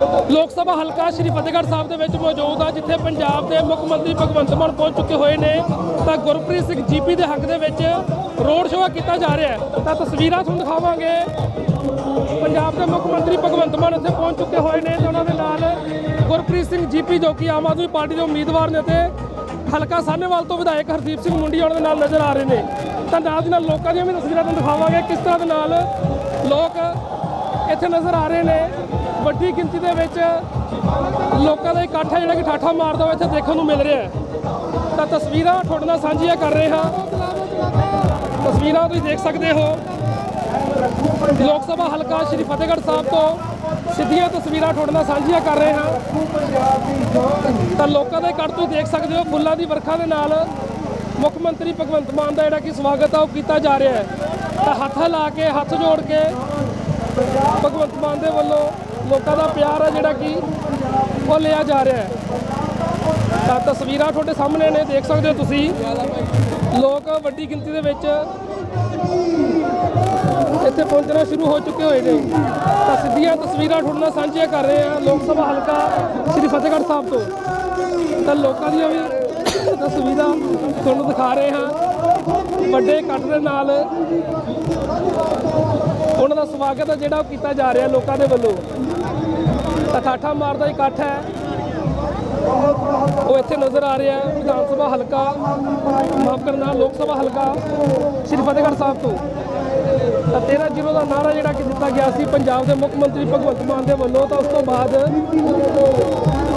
ਲੋਕ ਸਭਾ ਹਲਕਾ ਸ਼੍ਰੀ ਫਤਿਹਗੜ੍ਹ ਸਾਹਿਬ ਦੇ ਵਿੱਚ ਮੌਜੂਦ ਆ, ਜਿੱਥੇ ਪੰਜਾਬ ਦੇ ਮੁੱਖ ਮੰਤਰੀ ਭਗਵੰਤ ਮਾਨ ਪਹੁੰਚ ਚੁੱਕੇ ਹੋਏ ਨੇ। ਤਾਂ ਗੁਰਪ੍ਰੀਤ ਸਿੰਘ ਜੀਪੀ ਦੇ ਹੱਕ ਦੇ ਵਿੱਚ ਰੋਡ ਸ਼ੋਅ ਕੀਤਾ ਜਾ ਰਿਹਾ ਹੈ। ਤਾਂ ਤਸਵੀਰਾਂ ਤੁਹਾਨੂੰ ਦਿਖਾਵਾਂਗੇ। ਪੰਜਾਬ ਦੇ ਮੁੱਖ ਮੰਤਰੀ ਭਗਵੰਤ ਮਾਨ ਇੱਥੇ ਪਹੁੰਚ ਚੁੱਕੇ ਹੋਏ ਨੇ ਤੇ ਉਹਨਾਂ ਦੇ ਨਾਲ ਗੁਰਪ੍ਰੀਤ ਸਿੰਘ ਜੀਪੀ ਜੋ ਕਿ ਆਮ ਆਦਮੀ ਪਾਰਟੀ ਦੇ ਉਮੀਦਵਾਰ ਨੇ ਤੇ ਹਲਕਾ ਸਾਹਨੇਵਾਲ ਤੋਂ ਵਿਧਾਇਕ ਹਰਦੀਪ ਸਿੰਘ ਮੁੰਡੀ ਉਹਨਾਂ ਦੇ ਨਾਲ ਨਜ਼ਰ ਆ ਰਹੇ ਨੇ। ਤਾਂ ਨਾਲ ਦੀ ਨਾਲ ਲੋਕਾਂ ਦੀਆਂ ਵੀ ਤਸਵੀਰਾਂ ਤੁਹਾਨੂੰ ਦਿਖਾਵਾਂਗੇ ਕਿਸ ਤਰ੍ਹਾਂ ਦੇ ਨਾਲ ਲੋਕ ਇੱਥੇ ਨਜ਼ਰ ਆ ਰਹੇ ਨੇ। ਵੱਡੀ ਗਿਣਤੀ ਦੇ ਵਿੱਚ ਲੋਕਾਂ ਦਾ ਇਕੱਠ ਹੈ ਜਿਹੜਾ ਕਿ ਠਾਠਾ ਮਾਰਦਾ ਹੋਇਆ ਇੱਥੇ ਦੇਖਣ ਨੂੰ ਮਿਲ ਰਿਹਾ ਹੈ। ਤਾਂ ਤਸਵੀਰਾਂ ਤੁਹਾਡੇ ਨਾਲ ਸਾਂਝੀਆਂ ਕਰ ਰਹੇ ਹਾਂ। ਤਸਵੀਰਾਂ ਤੁਸੀਂ ਦੇਖ ਸਕਦੇ ਹੋ। ਲੋਕ ਸਭਾ ਹਲਕਾ ਸ਼੍ਰੀ ਫਤਿਹਗੜ੍ਹ ਸਾਹਿਬ ਤੋਂ ਸਿੱਧੀਆਂ ਤਸਵੀਰਾਂ ਤੁਹਾਡੇ ਨਾਲ ਸਾਂਝੀਆਂ ਕਰ ਰਹੇ ਹਾਂ। ਤਾਂ ਲੋਕਾਂ ਦਾ ਇਕੱਠ ਤੁਸੀਂ ਦੇਖ ਸਕਦੇ ਹੋ। ਫੁੱਲਾਂ ਦੀ ਵਰਖਾ ਦੇ ਨਾਲ ਮੁੱਖ ਮੰਤਰੀ ਭਗਵੰਤ ਮਾਨ ਦਾ ਜਿਹੜਾ ਕਿ ਸਵਾਗਤ ਆ ਉਹ ਕੀਤਾ ਜਾ ਰਿਹਾ ਹੈ। ਤਾਂ ਹੱਥ ਹਿਲਾ ਕੇ, ਹੱਥ ਜੋੜ ਕੇ ਭਗਵੰਤ ਮਾਨ ਦੇ ਵੱਲੋਂ ਲੋਕਾਂ ਦਾ ਪਿਆਰ ਹੈ ਜਿਹੜਾ ਕਿ ਉਹ ਲਿਆ ਜਾ ਰਿਹਾ ਹੈ। ਤਾਂ ਤਸਵੀਰਾਂ ਤੁਹਾਡੇ ਸਾਹਮਣੇ ਨੇ, ਦੇਖ ਸਕਦੇ ਹੋ ਤੁਸੀਂ। ਲੋਕ ਵੱਡੀ ਗਿਣਤੀ ਦੇ ਵਿੱਚ ਇੱਥੇ ਪਹੁੰਚਣਾ ਸ਼ੁਰੂ ਹੋ ਚੁੱਕੇ ਹੋਏ ਨੇ। ਤਾਂ ਸਿੱਧੀਆਂ ਤਸਵੀਰਾਂ ਤੁਹਾਡੇ ਨਾਲ ਸਾਂਝੀਆਂ ਕਰ ਰਹੇ ਹਾਂ, ਲੋਕ ਸਭਾ ਹਲਕਾ ਸ੍ਰੀ ਫਤਿਹਗੜ੍ਹ ਸਾਹਿਬ ਤੋਂ। ਤਾਂ ਲੋਕਾਂ ਦੀਆਂ ਵੀ ਤਸਵੀਰਾਂ ਤੁਹਾਨੂੰ ਦਿਖਾ ਰਹੇ ਹਾਂ। ਵੱਡੇ ਇਕੱਠ ਦੇ ਨਾਲ ਸਵਾਗਤ ਹੈ ਜਿਹੜਾ ਉਹ ਕੀਤਾ ਜਾ ਰਿਹਾ ਲੋਕਾਂ ਦੇ ਵੱਲੋਂ। ਤਾਂ ਠਾਠਾ ਮਾਰਦਾ ਇਕੱਠ ਹੈ। ਉਹ ਇੱਥੇ ਨਜ਼ਰ ਆ ਰਿਹਾ ਹੈ। ਵਿਧਾਨ ਸਭਾ ਹਲਕਾ, ਮਾਫ ਕਰਨਾ, ਲੋਕ ਸਭਾ ਹਲਕਾ, ਸ਼੍ਰੀ ਫਤਿਹਗੜ੍ਹ ਸਾਹਿਬ ਤੋਂ। ਤਾਂ 13 ਜ਼ੀਰੋ ਦਾ ਨਾਰਾ ਜਿਹੜਾ ਕਿ ਦਿੱਤਾ ਗਿਆ ਸੀ ਪੰਜਾਬ ਦੇ ਮੁੱਖ ਮੰਤਰੀ ਭਗਵੰਤ ਮਾਨ ਦੇ ਵੱਲੋਂ, ਤਾਂ ਉਸ ਤੋਂ ਬਾਅਦ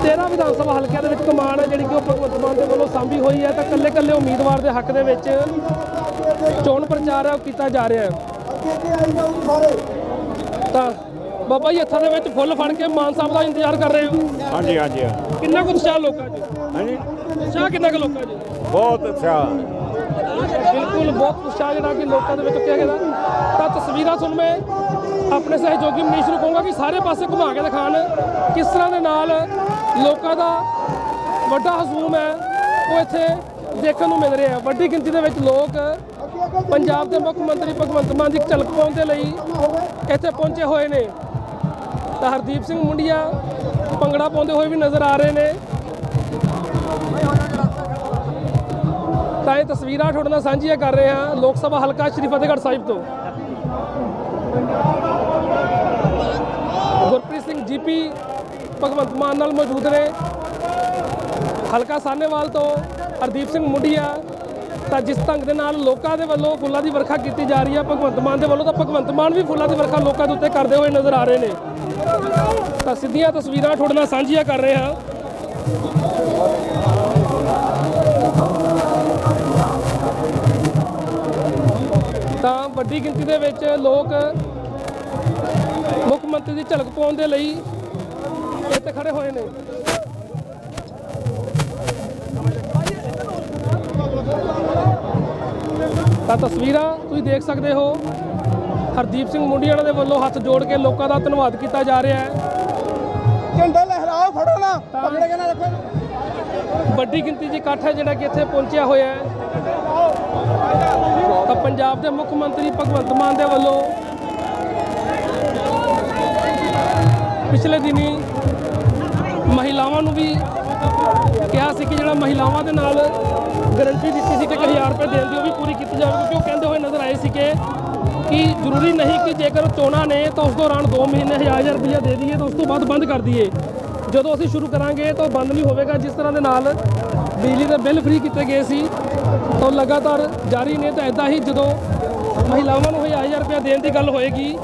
13 ਵਿਧਾਨ ਸਭਾ ਹਲਕਿਆਂ ਦੇ ਵਿੱਚ ਕਮਾਨ ਹੈ ਜਿਹੜੀ ਕਿ ਉਹ ਭਗਵੰਤ ਮਾਨ ਦੇ ਵੱਲੋਂ ਸਾਂਭੀ ਹੋਈ ਹੈ। ਤਾਂ ਕੱਲੇ ਕੱਲੇ ਉਮੀਦਵਾਰ ਦੇ ਹੱਕ ਦੇ ਵਿੱਚ ਚੋਣ ਪ੍ਰਚਾਰ ਹੈ, ਉਹ ਕੀਤਾ ਜਾ ਰਿਹਾ ਹੈ। ਤਾਂ ਬਾਬਾ ਜੀ ਹੱਥਾਂ ਦੇ ਵਿੱਚ ਫੁੱਲ ਫੜ ਕੇ ਮਾਨ ਸਾਹਿਬ ਦਾ ਇੰਤਜ਼ਾਰ ਕਰ ਰਹੇ ਹੋ? ਹਾਂਜੀ ਹਾਂਜੀ ਕਿੰਨਾ ਕੁ ਉਤਸ਼ਾਹ ਲੋਕਾਂ 'ਚ? ਹਾਂਜੀ। ਉਤਸ਼ਾਹ ਕਿੰਨਾ ਕੁ ਲੋਕਾਂ 'ਚ? ਬਹੁਤ ਅੱਛਾ ਬਿਲਕੁਲ ਬਹੁਤ ਉਤਸ਼ਾਹ ਜਿਹੜਾ ਕਿ ਲੋਕਾਂ ਦੇ ਵਿੱਚ ਕਿਹਾ ਗਿਆ। ਤਾਂ ਤਸਵੀਰਾਂ ਤੁਹਾਨੂੰ ਮੈਂ ਆਪਣੇ ਸਹਿਯੋਗੀ ਮਨੀਸ਼ ਨੂੰ ਕਹੂੰਗਾ ਕਿ ਸਾਰੇ ਪਾਸੇ ਘੁਮਾ ਕੇ ਦਿਖਾਣ ਕਿਸ ਤਰ੍ਹਾਂ ਦੇ ਨਾਲ ਲੋਕਾਂ ਦਾ ਵੱਡਾ ਹਜ਼ੂਮ ਹੈ। ਉਹ ਇੱਥੇ ਦੇਖਣ ਨੂੰ ਮਿਲ ਰਿਹਾ। ਹੈ ਵੱਡੀ ਗਿਣਤੀ ਦੇ ਵਿੱਚ ਲੋਕ ਪੰਜਾਬ ਦੇ ਮੁੱਖ ਮੰਤਰੀ ਭਗਵੰਤ ਮਾਨ ਦੀ ਝਲਕ ਪਾਉਣ ਦੇ ਲਈ ਇੱਥੇ ਪਹੁੰਚੇ ਹੋਏ ਨੇ। ਤਾਂ ਹਰਦੀਪ ਸਿੰਘ ਮੁੰਡੀਆ ਭੰਗੜਾ ਪਾਉਂਦੇ ਹੋਏ ਵੀ ਨਜ਼ਰ ਆ ਰਹੇ ਨੇ। ਤਾਂ ਇਹ ਤਸਵੀਰਾਂ ਤੁਹਾਡੇ ਨਾਲ ਸਾਂਝੀਆਂ ਕਰ ਰਹੇ ਹਾਂ ਲੋਕ ਸਭਾ ਹਲਕਾ ਸ਼੍ਰੀ ਫਤਿਹਗੜ੍ਹ ਸਾਹਿਬ ਤੋਂ। ਗੁਰਪ੍ਰੀਤ ਸਿੰਘ ਜੀਪੀ ਭਗਵੰਤ ਮਾਨ ਨਾਲ ਮੌਜੂਦ ਨੇ। ਹਲਕਾ ਸਾਨੇਵਾਲ ਤੋਂ ਹਰਦੀਪ ਸਿੰਘ ਮੁੰਡੀਆ ਤਾਂ ਜਿਸ ਢੰਗ ਦੇ ਨਾਲ ਲੋਕਾਂ ਦੇ ਵੱਲੋਂ ਫੁੱਲਾਂ ਦੀ ਵਰਖਾ ਕੀਤੀ ਜਾ ਰਹੀ ਹੈ ਭਗਵੰਤ ਮਾਨ ਦੇ ਵੱਲੋਂ ਤਾਂ ਭਗਵੰਤ ਮਾਨ ਵੀ ਫੁੱਲਾਂ ਦੀ ਵਰਖਾ ਲੋਕਾਂ ਦੇ ਉੱਤੇ ਕਰਦੇ ਹੋਏ ਨਜ਼ਰ ਆ ਰਹੇ ਨੇ। ਤਾਂ ਸਿੱਧੀਆਂ ਤਸਵੀਰਾਂ ਤੁਹਾਡੇ ਨਾਲ ਸਾਂਝੀਆਂ ਕਰ ਰਹੇ ਹਾਂ। ਤਾਂ ਵੱਡੀ ਗਿਣਤੀ ਦੇ ਵਿੱਚ ਲੋਕ ਮੁੱਖ ਮੰਤਰੀ ਦੀ ਝਲਕ ਪਾਉਣ ਦੇ ਲਈ ਇੱਥੇ ਖੜੇ ਹੋਏ ਨੇ। ਤਾਂ ਤਸਵੀਰਾਂ ਤੁਸੀਂ ਦੇਖ ਸਕਦੇ ਹੋ। ਹਰਦੀਪ ਸਿੰਘ ਮੁੰਡੀਆਣਾ ਦੇ ਵੱਲੋਂ ਹੱਥ ਜੋੜ ਕੇ ਲੋਕਾਂ ਦਾ ਧੰਨਵਾਦ ਕੀਤਾ ਜਾ ਰਿਹਾ ਹੈ। ਝੰਡਾ ਲਹਿਰਾਓ ਫੜੋ ਨਾ। ਆਪਣੇ ਕਹਿੰਦਾ ਰੱਖੋ। ਵੱਡੀ ਗਿਣਤੀ 'ਚ ਇਕੱਠ ਹੈ ਜਿਹੜਾ ਕਿ ਇੱਥੇ ਪਹੁੰਚਿਆ ਹੋਇਆ ਹੈ। ਤਾਂ ਪੰਜਾਬ ਦੇ ਮੁੱਖ ਮੰਤਰੀ ਭਗਵੰਤ ਮਾਨ ਦੇ ਵੱਲੋਂ ਪਿਛਲੇ ਦਿਨੀ ਮਹਿਲਾਵਾਂ ਨੂੰ ਵੀ ਕਿਹਾ ਸੀ ਕਿ ਜਿਹੜਾ ਮਹਿਲਾਵਾਂ ਦੇ ਨਾਲ ਗਰੰਟੀ ਦਿੱਤੀ ਸੀ ਕਿ 1000 ਰੁਪਏ ਦੇਣ ਦੀ ਉਹ ਵੀ ਪੂਰੀ ਕੀਤੀ ਜਾਵੇ ਕਿਉਂਕਿ ਉਹ ਕਹਿੰਦੇ ਹੋਏ ਨਜ਼ਰ ਆਏ ਸੀ ਕਿ ਕਿ ਜ਼ਰੂਰੀ ਨਹੀਂ ਕਿ ਜੇਕਰ ਚੋਣਾਂ ਨੇ ਤਾਂ ਉਸ ਦੌਰਾਨ 2 ਮਹੀਨੇ 1000 ਰੁਪਏ ਦੇ ਦਈਏ ਤਾਂ ਉਸ ਤੋਂ ਬਾਅਦ ਬੰਦ ਕਰ ਦਈਏ। ਜਦੋਂ ਅਸੀਂ ਸ਼ੁਰੂ ਕਰਾਂਗੇ ਤਾਂ ਉਹ ਬੰਦ ਨਹੀਂ ਹੋਵੇਗਾ, ਜਿਸ ਤਰ੍ਹਾਂ ਦੇ ਨਾਲ ਬਿਜਲੀ ਦੇ ਬਿੱਲ ਫ੍ਰੀ ਕੀਤੇ ਗਏ ਸੀ, ਤਾਂ ਉਹ ਲਗਾਤਾਰ ਜਾਰੀ ਨੇ, ਤਾਂ ਇਦਾਂ ਹੀ ਜਦੋਂ ਮਹਿਲਾਵਾਂ ਨੂੰ 1000 ਰੁਪਏ ਦੇਣ ਦੀ ਗੱਲ ਹੋਏਗੀ,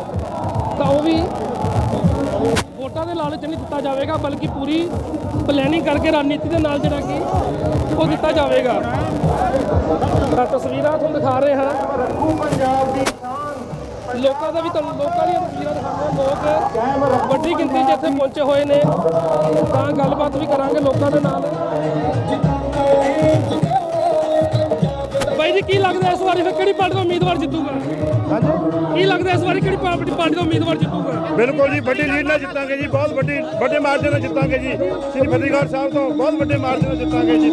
ਤਾਂ ਉਹ ਵੀ ਵੋਟਾਂ ਦੇ ਲਾਲਚ ਨਹੀਂ ਦਿੱਤਾ ਜਾਵੇਗਾ, ਬਲਕਿ ਪੂਰੀ ਪਲੈਨਿੰਗ ਕਰਕੇ, ਰਣਨੀਤੀ ਦੇ ਨਾਲ ਜਿਹੜਾ ਕਿ ਉਹ ਦਿੱਤਾ ਜਾਵੇਗਾ। ਤਾਂ ਤਸਵੀਰਾਂ ਤੁਹਾਨੂੰ ਦਿਖਾ ਰਹੇ ਹਾਂ। ਲੋਕਾਂ ਦਾ ਵੀ ਤੁਹਾਨੂੰ ਲੋਕਾਂ ਦੀਆਂ ਤਸਵੀਰਾਂ ਦਿਖਾਉਂਦੇ ਲੋਕ ਵੱਡੀ ਗਿਣਤੀ 'ਚ ਇੱਥੇ ਪਹੁੰਚੇ ਹੋਏ ਨੇ। ਤਾਂ ਗੱਲਬਾਤ ਵੀ ਕਰਾਂਗੇ ਲੋਕਾਂ ਦੇ ਨਾਲ। ਕੀ ਲੱਗਦਾ ਇਸ ਵਾਰੀ ਫਿਰ ਕਿਹੜੀ ਪਾਰਟੀ ਦਾ ਉਮੀਦਵਾਰ ਜਿੱਤੂਗਾ? ਕੀ ਲੱਗਦਾ ਇਸ ਵਾਰੀ ਕਿਹੜੀ ਪਾਰਟੀ ਪਾਰਟੀ ਦਾ ਉਮੀਦਵਾਰ ਜਿੱਤੂਗਾ? ਬਿਲਕੁਲ ਜੀ ਵੱਡੀ ਲੀਡ ਨਾਲ ਜਿੱਤਾਂਗੇ ਜੀ ਬਹੁਤ ਵੱਡੀ ਵੱਡੇ ਮਾਰਜਨ ਨਾਲ ਜਿੱਤਾਂਗੇ ਜੀ। ਸ੍ਰੀ ਫਤਿਹਗੜ੍ਹ ਸਾਹਿਬ ਤੋਂ ਬਹੁਤ ਵੱਡੇ ਮਾਰਜਨ ਨਾਲ ਜਿੱਤਾਂਗੇ ਜੀ।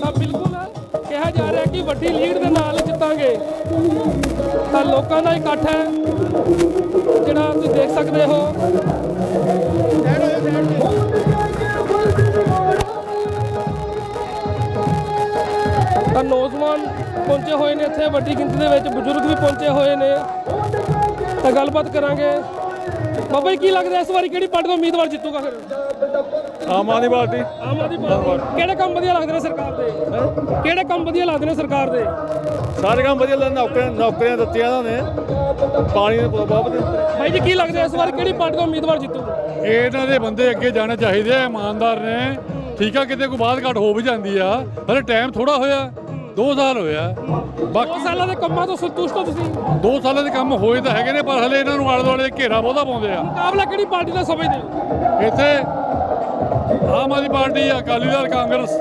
ਤਾਂ ਬਿਲਕੁਲ ਕਿਹਾ ਜਾ ਰਿਹਾ ਕਿ ਵੱਡੀ ਲੀਡ ਦੇ ਨਾਲ ਜਿੱਤਾਂਗੇ। ਤਾਂ ਲੋਕਾਂ ਦਾ ਇਕੱਠ ਹੈ ਜਿਹੜਾ ਤੁਸੀਂ ਦੇਖ ਸਕਦੇ ਹੋ। ਨੌਜਵਾਨ ਪਹੁੰਚੇ ਹੋਏ ਨੇ ਇੱਥੇ ਵੱਡੀ ਗਿਣਤੀ ਦੇ ਵਿੱਚ ਬਜ਼ੁਰਗ ਵੀ ਪਹੁੰਚੇ ਹੋਏ ਨੇ। ਤਾਂ ਗੱਲਬਾਤ ਕਰਾਂਗੇ। ਬਾਬਾ ਜੀ ਕੀ ਲੱਗਦਾ ਇਸ ਵਾਰੀ? ਕਿਹੜੀ ਪਾਰਟੀ ਦਾ ਉਮੀਦਵਾਰ ਜਿੱਤੂਗਾ ਫਿਰ? ਆਮ ਆਦਮੀ ਪਾਰਟੀ। ਆਮ ਆਦਮੀ ਪਾਰਟੀ। ਕਿਹੜੇ ਕੰਮ ਵਧੀਆ ਲੱਗਦੇ ਨੇ ਸਰਕਾਰ ਦੇ? ਕਿਹੜੇ ਕੰਮ ਵਧੀਆ ਲੱਗਦੇ ਨੇ ਸਰਕਾਰ ਦੇ? ਸਾਰੇ ਕੰਮ ਵਧੀਆ ਲੱਗਦੇ ਨੌਕਰੀਆਂ ਨੌਕਰੀਆਂ ਦਿੱਤੀਆਂ ਉਹਨਾਂ ਨੇ। ਪਾਣੀ ਦੇ ਬਹੁਤ ਵਧੀਆ। ਭਾਈ ਜੀ ਕੀ ਲੱਗਦਾ ਇਸ ਵਾਰ? ਕਿਹੜੀ ਪਾਰਟੀ ਦਾ ਉਮੀਦਵਾਰ ਜਿੱਤੂ? ਇਹਨਾਂ ਦੇ ਬੰਦੇ ਅੱਗੇ ਜਾਣੇ ਚਾਹੀਦੇ ਆ ਇਮਾਨਦਾਰ ਨੇ। ਠੀਕ ਆ ਕਿਤੇ ਕੋਈ ਬਾਤ ਘਾਟ ਹੋ ਵੀ ਜਾਂਦੀ ਆ। ਹਲੇ ਟਾਈਮ ਥੋੜਾ ਹੋਇਆ। 2 ਸਾਲ ਹੋਇਆ ਦੋ ਬਾਕੀ ਸਾਲਾਂ ਦੇ ਕੰਮਾਂ ਤੋਂ ਸੰਤੁਸ਼ਟ ਹੋ ਤੁਸੀਂ? 2 ਸਾਲਾਂ ਦੇ ਕੰਮ ਹੋਏ ਤਾਂ ਹੈਗੇ ਨੇ ਪਰ ਹਲੇ ਇਹਨਾਂ ਨੂੰ ਆਲੇ ਦੁਆਲੇ ਘੇਰਾ ਬਹੁਤਾ ਪਾਉਂਦੇ ਆ। ਮੁਕਾਬਲਾ ਕਿਹੜੀ ਪਾਰਟੀ ਦਾ ਸਮਝਦੇ ਹੋ? ਇੱਥੇ ਆਮ ਆਦਮੀ ਪਾਰਟੀ ਅਕਾਲੀ ਦਲ ਕਾਂਗਰਸ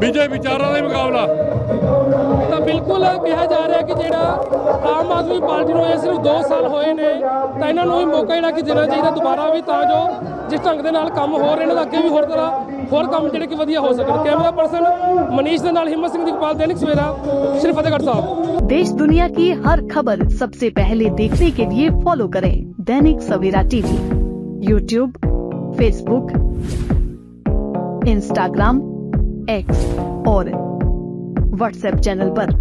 ਬੀਜੇਪੀ ਚਾਰਾਂ ਦਾ ਹੀ ਮੁਕਾਬਲਾ। ਤਾਂ ਬਿਲਕੁਲ ਕਿਹਾ ਜਾ ਰਿਹਾ ਕਿ ਜਿਹੜਾ ਆਮ ਆਦਮੀ ਪਾਰਟੀ ਨੂੰ ਇਹ ਸਿਰਫ 2 ਸਾਲ ਹੋਏ ਨੇ ਤਾਂ ਇਹਨਾਂ ਨੂੰ ਵੀ ਮੌਕਾ ਜਿਹੜਾ ਕਿ ਦੇਣਾ ਚਾਹੀਦਾ ਦੁਬਾਰਾ ਵੀ ਤਾਂ ਜੋ ਜਿਸ ਢੰਗ ਦੇ ਨਾਲ ਕੰਮ ਹੋ ਰਹੇ ਨੇ ਤਾਂ ਅੱਗੇ ਵੀ ਹੋਰ ਤਰ੍ਹਾਂ ਹੋਰ ਕੰਮ ਜਿਹੜੇ ਕਿ ਵਧੀਆ ਹੋ ਸਕਣ ਕੈਮਰਾ ਪਰਸਨ ਮਨੀਸ਼ ਦੇ ਨਾਲ ਹਿੰਮਤ ਸਿੰਘ ਦੀਪਾਲ ਦੈਨਿਕ ਸਵੇਰਾ ਸ਼੍ਰੀ ਫਤਿਹਗੜ੍ਹ ਸਾਹਿਬ देश दुनिया की हर खबर सबसे पहले देखने के लिए फॉलो करें Dainik Savera TV YouTube Facebook Instagram X और व्हाट्सएप चैनल पर।